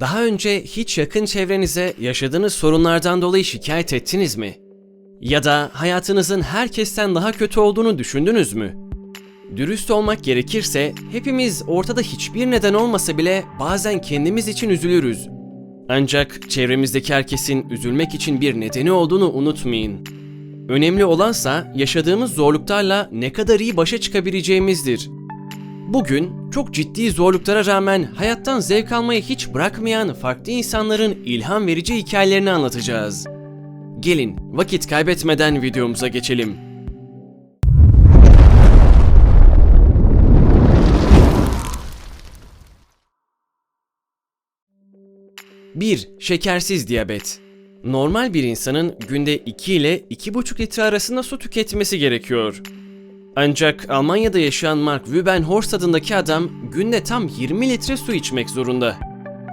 Daha önce hiç yakın çevrenize yaşadığınız sorunlardan dolayı şikayet ettiniz mi? Ya da hayatınızın herkesten daha kötü olduğunu düşündünüz mü? Dürüst olmak gerekirse hepimiz ortada hiçbir neden olmasa bile bazen kendimiz için üzülürüz. Ancak çevremizdeki herkesin üzülmek için bir nedeni olduğunu unutmayın. Önemli olansa yaşadığımız zorluklarla ne kadar iyi başa çıkabileceğimizdir. Bugün çok ciddi zorluklara rağmen hayattan zevk almayı hiç bırakmayan farklı insanların ilham verici hikayelerini anlatacağız. Gelin vakit kaybetmeden videomuza geçelim. Bir, Şekersiz diyabet. Normal bir insanın günde 2 ile 2,5 litre arasında su tüketmesi gerekiyor. Ancak Almanya'da yaşayan Mark Wübenhorst adındaki adam günde tam 20 litre su içmek zorunda.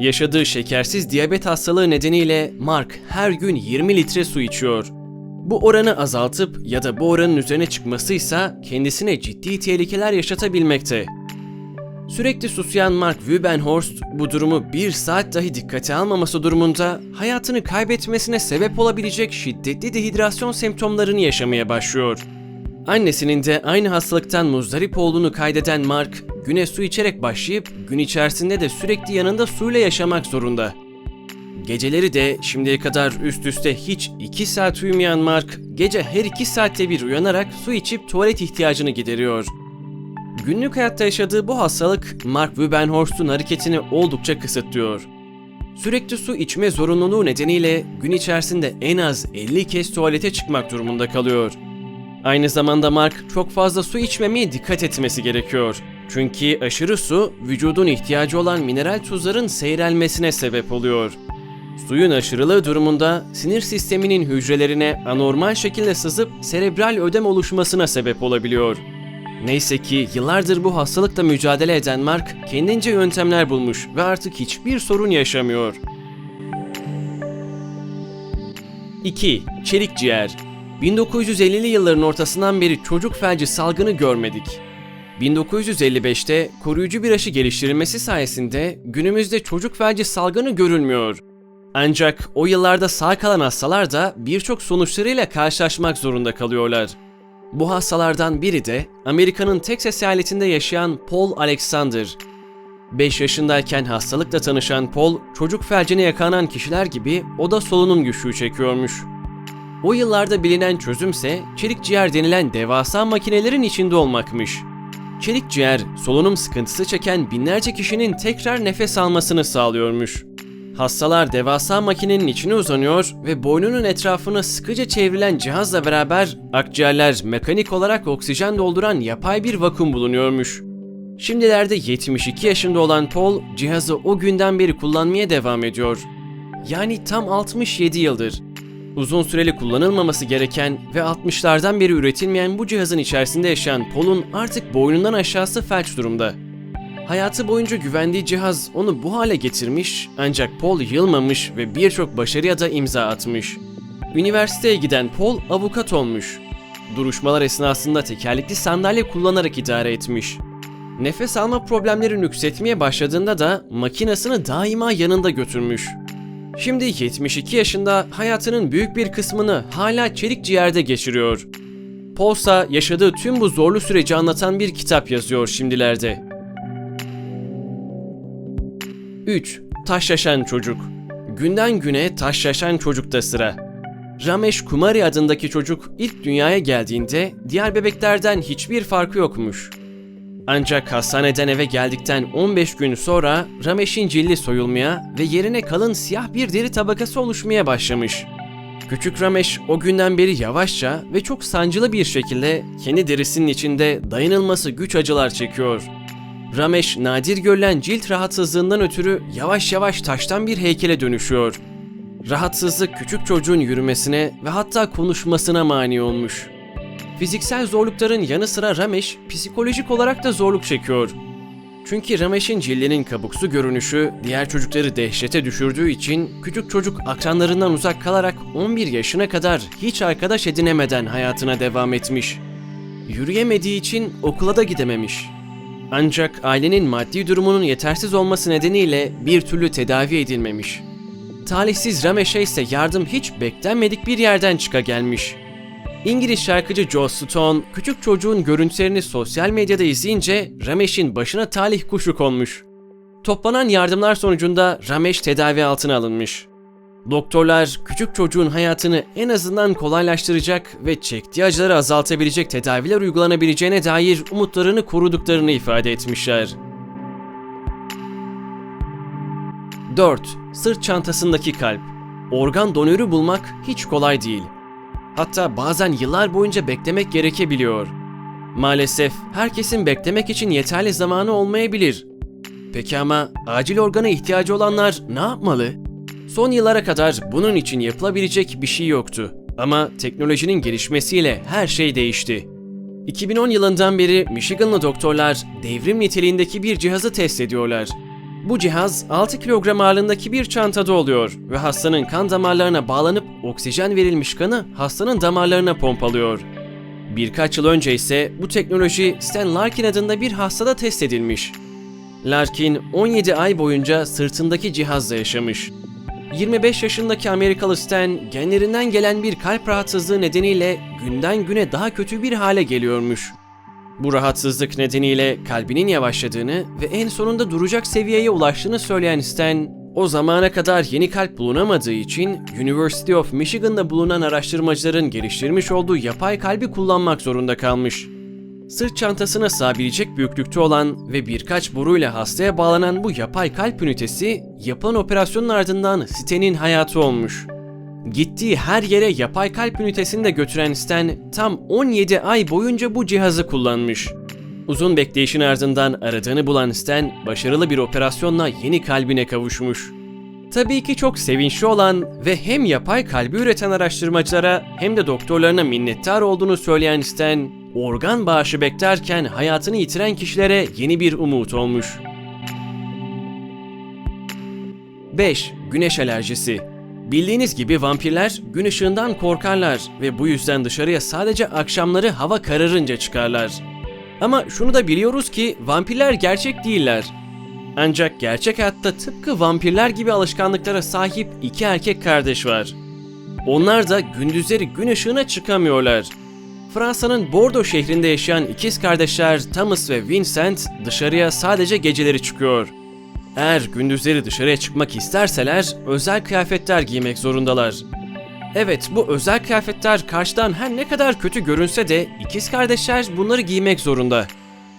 Yaşadığı şekersiz diyabet hastalığı nedeniyle Mark her gün 20 litre su içiyor. Bu oranı azaltıp ya da bu oranın üzerine çıkmasıysa kendisine ciddi tehlikeler yaşatabilmekte. Sürekli susayan Mark Wübenhorst bu durumu bir saat dahi dikkate almaması durumunda hayatını kaybetmesine sebep olabilecek şiddetli dehidrasyon semptomlarını yaşamaya başlıyor. Annesinin de aynı hastalıktan muzdarip olduğunu kaydeden Mark, güne su içerek başlayıp gün içerisinde de sürekli yanında suyla yaşamak zorunda. Geceleri de şimdiye kadar üst üste hiç 2 saat uyumayan Mark, gece her 2 saatte bir uyanarak su içip tuvalet ihtiyacını gideriyor. Günlük hayatta yaşadığı bu hastalık Mark Wübenhorst'un hareketini oldukça kısıtlıyor. Sürekli su içme zorunluluğu nedeniyle gün içerisinde en az 50 kez tuvalete çıkmak durumunda kalıyor. Aynı zamanda Mark çok fazla su içmemeye dikkat etmesi gerekiyor. Çünkü aşırı su vücudun ihtiyacı olan mineral tuzların seyrelmesine sebep oluyor. Suyun aşırılığı durumunda sinir sisteminin hücrelerine anormal şekilde sızıp serebral ödem oluşmasına sebep olabiliyor. Neyse ki yıllardır bu hastalıkla mücadele eden Mark kendince yöntemler bulmuş ve artık hiçbir sorun yaşamıyor. 2. Çelik ciğer 1950'li yılların ortasından beri çocuk felci salgını görmedik. 1955'te koruyucu bir aşı geliştirilmesi sayesinde günümüzde çocuk felci salgını görülmüyor. Ancak o yıllarda sağ kalan hastalar da birçok sonuçlarıyla karşılaşmak zorunda kalıyorlar. Bu hastalardan biri de Amerika'nın Texas eyaletinde yaşayan Paul Alexander. 5 yaşındayken hastalıkla tanışan Paul, çocuk felcine yakalanan kişiler gibi o da solunum güçlüğü çekiyormuş. O yıllarda bilinen çözümse çelik ciğer denilen devasa makinelerin içinde olmakmış. Çelik ciğer, solunum sıkıntısı çeken binlerce kişinin tekrar nefes almasını sağlıyormuş. Hastalar devasa makinenin içine uzanıyor ve boynunun etrafını sıkıca çevrilen cihazla beraber akciğerler mekanik olarak oksijen dolduran yapay bir vakum bulunuyormuş. Şimdilerde 72 yaşında olan Paul cihazı o günden beri kullanmaya devam ediyor. Yani tam 67 yıldır. Uzun süreli kullanılmaması gereken ve 60'lardan beri üretilmeyen bu cihazın içerisinde yaşayan Paul'un artık boynundan aşağısı felç durumda. Hayatı boyunca güvendiği cihaz onu bu hale getirmiş ancak Paul yılmamış ve birçok başarıya da imza atmış. Üniversiteye giden Paul avukat olmuş. Duruşmalar esnasında tekerlekli sandalye kullanarak idare etmiş. Nefes alma problemleri nüksetmeye başladığında da makinasını daima yanında götürmüş. Şimdi 72 yaşında hayatının büyük bir kısmını hala çelik ciğerde geçiriyor. İse yaşadığı tüm bu zorlu süreci anlatan bir kitap yazıyor şimdilerde. 3. Taşlaşan çocuk. Günden güne taşlaşan çocukta sıra. Ramesh Kumari adındaki çocuk ilk dünyaya geldiğinde diğer bebeklerden hiçbir farkı yokmuş. Ancak hastaneden eve geldikten 15 gün sonra Ramesh'in cildi soyulmaya ve yerine kalın siyah bir deri tabakası oluşmaya başlamış. Küçük Ramesh o günden beri yavaşça ve çok sancılı bir şekilde kendi derisinin içinde dayanılması güç acılar çekiyor. Ramesh nadir görülen cilt rahatsızlığından ötürü yavaş yavaş taştan bir heykele dönüşüyor. Rahatsızlık küçük çocuğun yürümesine ve hatta konuşmasına mani olmuş. Fiziksel zorlukların yanı sıra Ramesh psikolojik olarak da zorluk çekiyor. Çünkü Ramesh'in cildinin kabuksu görünüşü diğer çocukları dehşete düşürdüğü için küçük çocuk akranlarından uzak kalarak 11 yaşına kadar hiç arkadaş edinemeden hayatına devam etmiş. Yürüyemediği için okula da gidememiş. Ancak ailenin maddi durumunun yetersiz olması nedeniyle bir türlü tedavi edilmemiş. Talihsiz Ramesh'e ise yardım hiç beklenmedik bir yerden çıka gelmiş. İngiliz şarkıcı Joe Stone, küçük çocuğun görüntülerini sosyal medyada izleyince Ramesh'in başına talih kuşu konmuş. Toplanan yardımlar sonucunda Ramesh tedavi altına alınmış. Doktorlar küçük çocuğun hayatını en azından kolaylaştıracak ve çektiği acıları azaltabilecek tedaviler uygulanabileceğine dair umutlarını koruduklarını ifade etmişler. 4. Sırt çantasındaki kalp. Organ donörü bulmak hiç kolay değil. Hatta bazen yıllar boyunca beklemek gerekebiliyor. Maalesef herkesin beklemek için yeterli zamanı olmayabilir. Peki ama acil organa ihtiyacı olanlar ne yapmalı? Son yıllara kadar bunun için yapılabilecek bir şey yoktu. Ama teknolojinin gelişmesiyle her şey değişti. 2010 yılından beri Michiganlı doktorlar devrim niteliğindeki bir cihazı test ediyorlar. Bu cihaz 6 kilogram ağırlığındaki bir çantada oluyor ve hastanın kan damarlarına bağlanıp oksijen verilmiş kanı hastanın damarlarına pompalıyor. Birkaç yıl önce ise bu teknoloji Stan Larkin adında bir hastada test edilmiş. Larkin 17 ay boyunca sırtındaki cihazla yaşamış. 25 yaşındaki Amerikalı Stan genlerinden gelen bir kalp rahatsızlığı nedeniyle günden güne daha kötü bir hale geliyormuş. Bu rahatsızlık nedeniyle kalbinin yavaşladığını ve en sonunda duracak seviyeye ulaştığını söyleyen Stan, o zamana kadar yeni kalp bulunamadığı için University of Michigan'da bulunan araştırmacıların geliştirmiş olduğu yapay kalbi kullanmak zorunda kalmış. Sırt çantasına sığabilecek büyüklükte olan ve birkaç boruyla hastaya bağlanan bu yapay kalp ünitesi yapılan operasyonun ardından Stan'in hayatı olmuş. Gittiği her yere yapay kalp ünitesini de götüren Stan tam 17 ay boyunca bu cihazı kullanmış. Uzun bekleyişin ardından aradığını bulan Stan başarılı bir operasyonla yeni kalbine kavuşmuş. Tabii ki çok sevinçli olan ve hem yapay kalbi üreten araştırmacılara hem de doktorlarına minnettar olduğunu söyleyen Stan, organ bağışı beklerken hayatını yitiren kişilere yeni bir umut olmuş. 5. Güneş alerjisi Bildiğiniz gibi vampirler gün ışığından korkarlar ve bu yüzden dışarıya sadece akşamları hava kararınca çıkarlar. Ama şunu da biliyoruz ki vampirler gerçek değiller. Ancak gerçek hayatta tıpkı vampirler gibi alışkanlıklara sahip iki erkek kardeş var. Onlar da gündüzleri gün ışığına çıkamıyorlar. Fransa'nın Bordeaux şehrinde yaşayan ikiz kardeşler Thomas ve Vincent dışarıya sadece geceleri çıkıyor. Eğer gündüzleri dışarıya çıkmak isterseler özel kıyafetler giymek zorundalar. Evet bu özel kıyafetler karşıdan her ne kadar kötü görünse de ikiz kardeşler bunları giymek zorunda.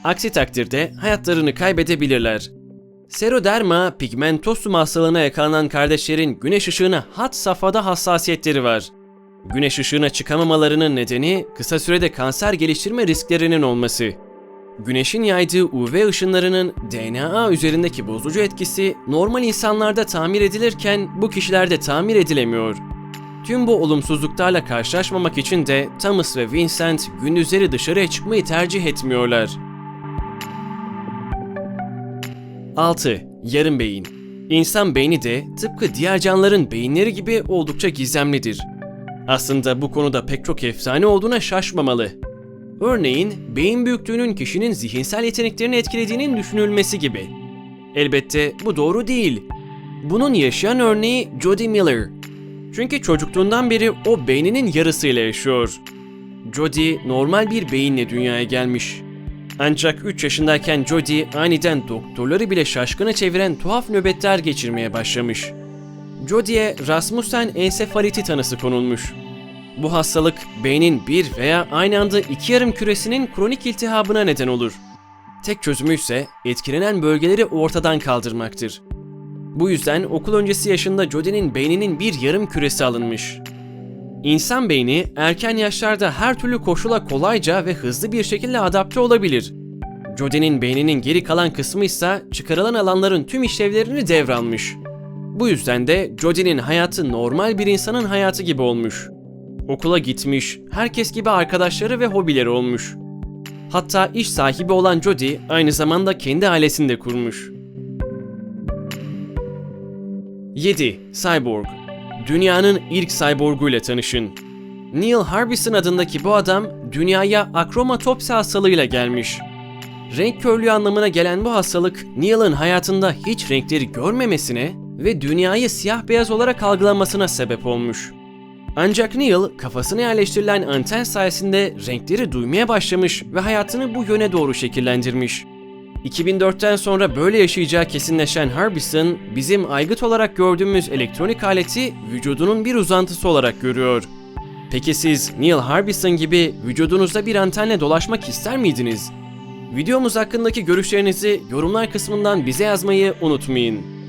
Aksi takdirde hayatlarını kaybedebilirler. Seroderma pigmentosum hastalığına yakalanan kardeşlerin güneş ışığına had safhada hassasiyetleri var. Güneş ışığına çıkamamalarının nedeni kısa sürede kanser geliştirme risklerinin olması. Güneşin yaydığı UV ışınlarının DNA üzerindeki bozucu etkisi normal insanlarda tamir edilirken bu kişilerde tamir edilemiyor. Tüm bu olumsuzluklarla karşılaşmamak için de Thomas ve Vincent gündüzleri dışarıya çıkmayı tercih etmiyorlar. 6. Yarım beyin İnsan beyni de tıpkı diğer canlıların beyinleri gibi oldukça gizemlidir. Aslında bu konuda pek çok efsane olduğuna şaşmamalı. Örneğin beyin büyüklüğünün kişinin zihinsel yeteneklerini etkilediğinin düşünülmesi gibi. Elbette bu doğru değil. Bunun yaşayan örneği Jody Miller. Çünkü çocukluğundan beri o beyninin yarısıyla yaşıyor. Jody normal bir beyinle dünyaya gelmiş. Ancak 3 yaşındayken Jody aniden doktorları bile şaşkına çeviren tuhaf nöbetler geçirmeye başlamış. Jody'ye Rasmussen ensefaliti tanısı konulmuş. Bu hastalık beynin bir veya aynı anda iki yarım küresinin kronik iltihabına neden olur. Tek çözümü ise etkilenen bölgeleri ortadan kaldırmaktır. Bu yüzden okul öncesi yaşında Jody'nin beyninin bir yarım küresi alınmış. İnsan beyni erken yaşlarda her türlü koşula kolayca ve hızlı bir şekilde adapte olabilir. Jody'nin beyninin geri kalan kısmı ise çıkarılan alanların tüm işlevlerini devralmış. Bu yüzden de Jody'nin hayatı normal bir insanın hayatı gibi olmuş. Okula gitmiş, herkes gibi arkadaşları ve hobileri olmuş. Hatta iş sahibi olan Jody aynı zamanda kendi ailesini de kurmuş. 7. Cyborg Dünyanın ilk cyborguyla tanışın. Neil Harbison adındaki bu adam dünyaya akromatopsi hastalığıyla gelmiş. Renk körlüğü anlamına gelen bu hastalık Neil'ın hayatında hiç renkleri görmemesine ve dünyayı siyah beyaz olarak algılamasına sebep olmuş. Ancak Neil kafasına yerleştirilen anten sayesinde renkleri duymaya başlamış ve hayatını bu yöne doğru şekillendirmiş. 2004'ten sonra böyle yaşayacağı kesinleşen Harbison, bizim aygıt olarak gördüğümüz elektronik aleti vücudunun bir uzantısı olarak görüyor. Peki siz Neil Harbison gibi vücudunuzda bir antenle dolaşmak ister miydiniz? Videomuz hakkındaki görüşlerinizi yorumlar kısmından bize yazmayı unutmayın.